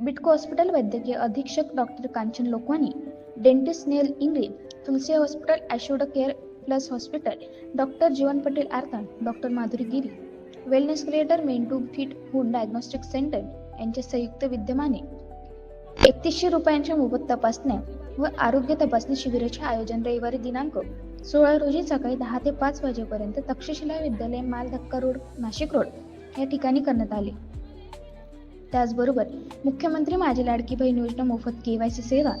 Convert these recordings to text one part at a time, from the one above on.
Bytco hospital वैद्यकीय अधीक्षक doctor Kanchan Lokwani dentist Neel Ingale Tulsi hospital ॲशोड care plus hospital doctor Jeevan Patel आर्थन doctor Madhuri Giri wellness creator मेंटू fit food diagnostic centre यांच्या संयुक्त विद्यमाने एकतीसशे रुपयांच्या मोफत तपासण्या व आरोग्य तपासणी शिबिराचे आयोजन रविवारी दिनांक सोळा रोजी सकाळी दहा ते पाच वाजेपर्यंत तक्षशिला विद्यालय मालधक्का रोड नाशिक रोड या ठिकाणी करण्यात आले. त्याचबरोबर मुख्यमंत्री माझी लाडकी बहीण योजना मोफत केवायसी सेवा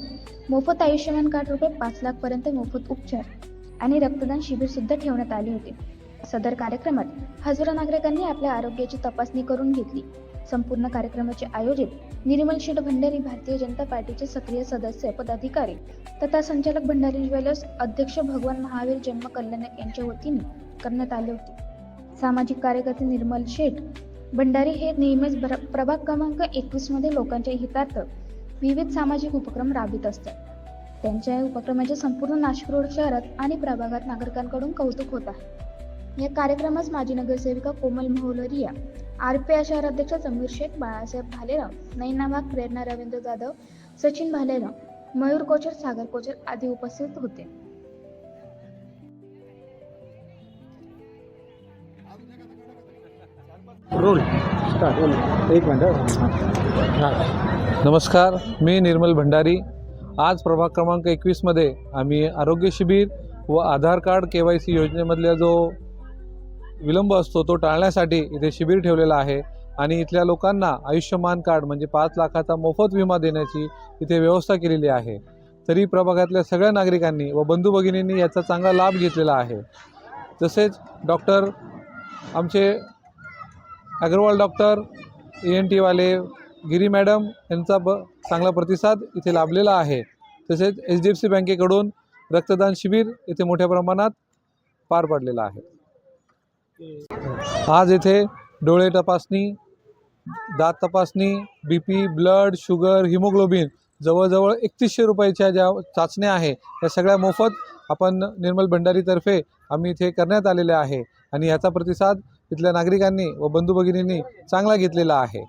मोफत आयुष्यमान कार्ड रुपये पाच लाख पर्यंत मोफत उपचार आणि रक्तदान शिबिर सुद्धा ठेवण्यात आले होते. सदर कार्यक्रमात हजारो नागरिकांनी आपल्या आरोग्याची तपासणी करून घेतली. संपूर्ण कार्यक्रमाचे आयोजित निर्मल शेठ भंडारी भारतीय जनता पार्टीचे सक्रिय सदस्य पदाधिकारी तथा संचालक भंडारी ज्वेलर्स अध्यक्ष भगवान महावीर जन्म कल्याण यांच्या वतीने करण्यात आले होते. सामाजिक कार्यकर्ते निर्मल शेठ भंडारी हे नेहमीच भर- प्रभाग क्रमांक एकवीसमध्ये लोकांच्या हितार्थ विविध सामाजिक उपक्रम राबवित असतात. त्यांच्या या उपक्रमाचे संपूर्ण नाशिक रोड शहरात आणि प्रभागात नागरिकांकडून कौतुक होत आहे. या कार्यक्रमास माजी नगरसेविका Komal Maholaria R P I शहराध्यक्ष समीर शेख बाळासाहेब भालेराव नैना वाघ प्रेरणा रवींद्र जाधव सचिन भालेराव मयूर कोचर सागर कोचर आदी उपस्थित होते. रोल स्टार्ट एक मिनटं हां. नमस्कार मी निर्मल भंडारी. आज प्रभाग क्रमांक एकवीसमध्ये आम्ही आरोग्य शिबिर व Aadhaar card K Y C योजनेमधला जो विलंब असतो तो टाळण्यासाठी इथे शिबिर ठेवलेला आहे. आणि इथल्या लोकांना आयुष्यमान कार्ड म्हणजे पाच लाखाचा मोफत विमा देण्याची इथे व्यवस्था केलेली आहे. तरी प्रभागातल्या सगळ्या नागरिकांनी व बंधू भगिनींनी याचा चांगला लाभ घेतलेला आहे. तसेच डॉक्टर आमचे अग्रवाल डॉक्टर ए एन टीवाले गिरी मॅडम यांचा ब चांगला प्रतिसाद इथे लाभलेला आहे. तसेच एच डी एफ सी बँकेकडून रक्तदान शिबिर इथे मोठ्या प्रमाणात पार पडलेलं आहे. आज येथे डोळे तपासणी दात तपासणी B P blood sugar haemoglobin जवळजवळ एकतीसशे रुपयाच्या ज्या चाचण्या आहे त्या सगळ्या मोफत आपण निर्मल भंडारीतर्फे आम्ही इथे करण्यात आलेल्या आहे. आणि याचा प्रतिसाद इथल्या नागरिकांनी व बंधू भगिनींनी चांगला घेतलेला आहे.